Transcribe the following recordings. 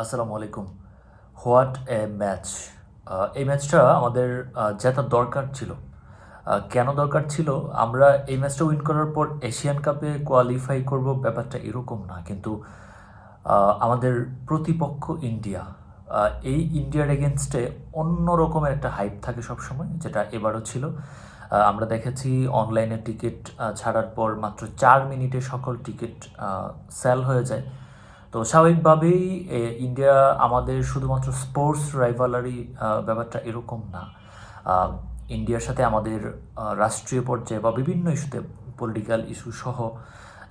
আসসালামু আলাইকুম। What a match? এই ম্যাচটা আমাদের জেতার দরকার ছিল। কেন দরকার ছিল? আমরা এই ম্যাচটা উইন করার পর এশিয়ান কাপে কোয়ালিফাই করব ব্যাপারটা এরকম না। কিন্তু আমাদের প্রতিপক্ষ ইন্ডিয়া এই ইন্ডিয়ার এগেনস্টে অন্য রকমের একটা হাইপ থাকে সবসময়, যেটা এবারও ছিল। আমরা দেখেছি অনলাইনে টিকিট ছাড়ার পর মাত্র চার মিনিটে সকল টিকিট সেল হয়ে যায়। তো স্বাভাবিকভাবেই ইন্ডিয়া আমাদের শুধুমাত্র স্পোর্টস রাইভালারি ব্যাপারটা এরকম না। ইন্ডিয়ার সাথে আমাদের রাষ্ট্রীয় পর্যায়ে বা বিভিন্ন ইস্যুতে পলিটিক্যাল ইস্যু সহ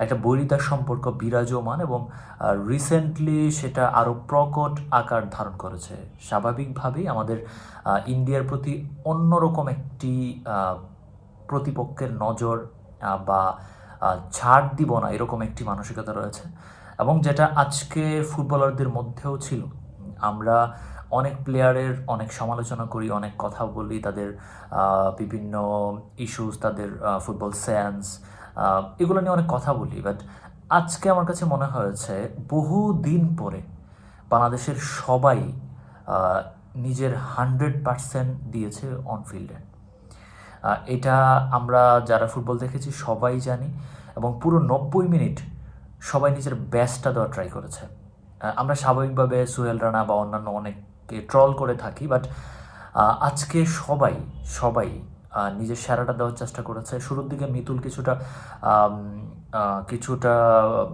একটা বৈরিতার সম্পর্ক বিরাজমান এবং রিসেন্টলি সেটা আরও প্রকট আকার ধারণ করেছে। স্বাভাবিকভাবেই আমাদের ইন্ডিয়ার প্রতি অন্যরকম একটি প্রতিপক্ষের নজর বা ছাড় দিব না এরকম একটি মানসিকতা রয়েছে। এবং যেটা আজকে ফুটবলারদের মধ্যেও ছিল। আমরা অনেক প্লেয়ারের অনেক সমালোচনা করি, অনেক কথা বলি, তাদের বিভিন্ন ইস্যুস তাদের ফুটবল সেন্স এগুলো নিয়ে অনেক কথা বলি। বাট আজকে আমার কাছে মনে হয়েছে, বহু দিন পরে বাংলাদেশের সবাই নিজের হান্ড্রেড পার্সেন্ট দিয়েছে অন ফিল্ডে এটা আমরা যারা ফুটবল দেখেছি সবাই জানি এবং পুরো নব্বই মিনিট সবাই নিজের বেস্টটা দেওয়ার ট্রাই করেছে। আমরা স্বাভাবিকভাবে সোহেল রানা বা অন্যান্য অনেককে ট্রল করে থাকি বাট আজকে সবাই সবাই নিজের সেরাটা দেওয়ার চেষ্টা করেছে। শুরুর দিকে মিতুল কিছুটা কিছুটা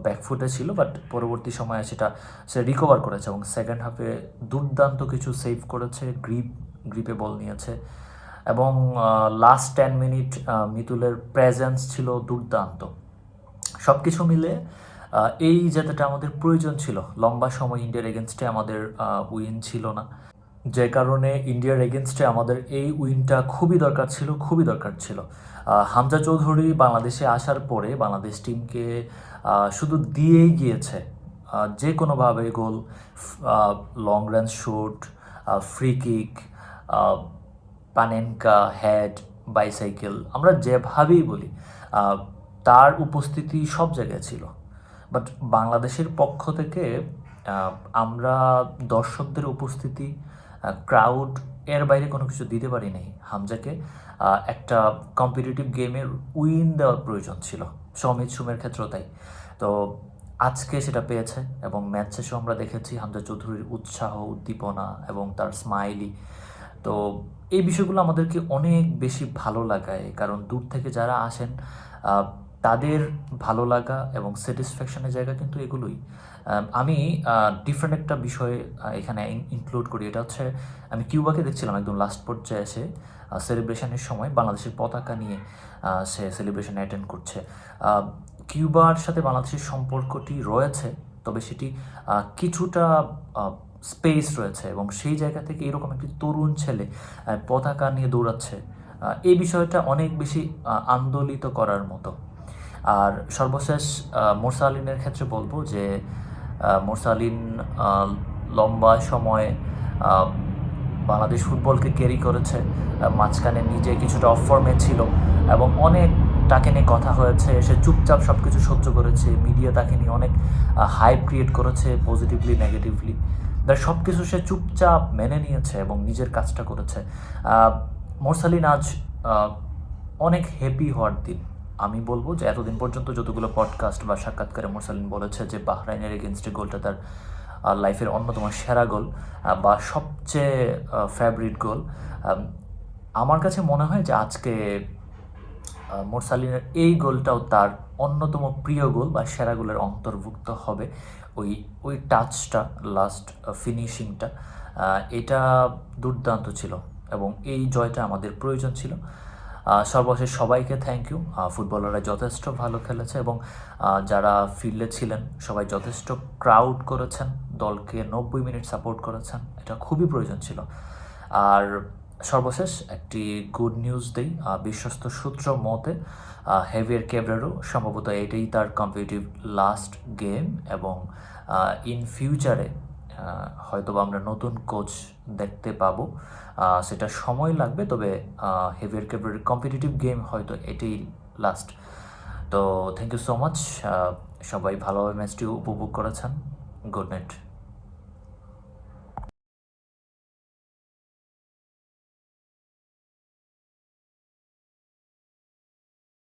ব্যাকফুটে ছিল বাট পরবর্তী সময়ে সেটা সে রিকভার করেছে এবং সেকেন্ড হাফে দুর্দান্ত কিছু সেভ করেছে গ্রিপ গ্রিপে বল নিয়েছে। এবং লাস্ট টেন মিনিট মিতুলের প্রেজেন্স ছিল দুর্দান্ত। সব কিছু মিলে এই জেতাটা আমাদের প্রয়োজন ছিল। লম্বা সময় ইন্ডিয়ার এগেনস্টে আমাদের উইন ছিল না। যে কারণে ইন্ডিয়ার এগেনস্টে আমাদের এই উইনটা খুবই দরকার ছিল, খুবই দরকার ছিল। হামজা চৌধুরী বাংলাদেশে আসার পরে বাংলাদেশ টিমকে শুধু দিয়েই গিয়েছে যে কোনোভাবে goal long run shoot free kick Panenka head bicycle আমরা যেভাবেই বলি তার উপস্থিতি সব জায়গায় ছিল। বাট বাংলাদেশের পক্ষ থেকে আমরা দর্শকদের উপস্থিতি ক্রাউড এর বাইরে কোনো কিছু দিতে পারি নাই হামজাকে একটা কম্পিটিটিভ গেমের উইন দেওয়ার প্রয়োজন ছিল, সমিত সুমের ক্ষেত্রেও তাই। তো আজকে সেটা পেয়েছে এবং ম্যাচ শেষে আমরা দেখেছি হামজা চৌধুরীর উৎসাহ, উদ্দীপনা এবং তার স্মাইলি তো এই বিষয়গুলো আমাদেরকে অনেক বেশি ভালো লাগায়, কারণ দূর থেকে যারা আসেন তাদের ভালো লাগা এবং স্যাটিসফ্যাকশনের জায়গা কিন্তু এগুলোই। আমি ডিফারেন্ট একটা বিষয় এখানে ইনক্লুড করি। এটা হচ্ছে, আমি কিউবাকে দেখছিলাম একদম লাস্ট পর্যায়ে এসে সেলিব্রেশনের সময় বাংলাদেশের পতাকা নিয়ে সে সেলিব্রেশন অ্যাটেন্ড করছে। কিউবার সাথে বাংলাদেশের সম্পর্কটি রয়েছে, তবে সেটি কিছুটা স্পেস রয়েছে এবং সেই জায়গা থেকে এরকম একটি তরুণ ছেলে পতাকা নিয়ে দৌড়াচ্ছে। এই বিষয়টা অনেক বেশি আন্দোলিত করার মতো। আর সর্বশেষ মোরসালিনের ক্ষেত্রে বলব যে মোরসালিন লম্বা সময় বাংলাদেশ ফুটবলকে ক্যারি করেছে মাঝখানে নিজে কিছুটা অফ ফর্মে ছিল এবং অনেক তাকে নিয়ে কথা হয়েছে, সে চুপচাপ সব কিছু সহ্য করেছে মিডিয়া তাকে নিয়ে অনেক হাইপ ক্রিয়েট করেছে পজিটিভলি নেগেটিভলি সব কিছু সে চুপচাপ মেনে নিয়েছে এবং নিজের কাজটা করেছে। মোরসালিন আজ অনেক হ্যাপি হওয়ার দিন। আমি বলব যে এতদিন পর্যন্ত যতগুলো পডকাস্ট বা সাক্ষাৎকারে মোরসালিন বলেছে যে বাহরাইনের এগেনস্টে গোলটা তার লাইফের অন্যতম সেরা গোল বা সবচেয়ে ফেভারিট গোল আমার কাছে মনে হয় যে আজকে মোরসালিনের এই গোলটাও তার অন্যতম প্রিয় গোল বা সেরা গোলের অন্তর্ভুক্ত হবে ওই ওই টাচটা লাস্ট ফিনিশিংটা এটা দুর্দান্ত ছিল এবং এই জয়টা আমাদের প্রয়োজন ছিল। সর্বশেষ সবাইকে থ্যাংক ইউ ফুটবলাররা যথেষ্ট ভালো খেলেছে এবং যারা ফিল্ডে ছিলেন, সবাই যথেষ্ট ক্রাউড করেছেন, দলকে নব্বই মিনিট সাপোর্ট করেছেন, এটা খুবই প্রয়োজন ছিল। আর সর্বশেষ একটি গুড নিউজ দেই বিশ্বস্ত সূত্র মতে হেভিয়ার ক্যাবরারও সম্ভবত এটাই তার কম্পিটিটিভ লাস্ট গেম এবং ইন ফিউচারে হয়তো বা আমরা নতুন কোচ দেখতে পাবো। সেটা সময় লাগবে, তবে হেভিয়ার ক্যাপিটাল কম্পিটিটিভ গেম হয়তো এটাই লাস্ট তো থ্যাংক ইউ সো মাচ সবাই ভালোভাবে ম্যাচটি উপভোগ করেছেন। Good night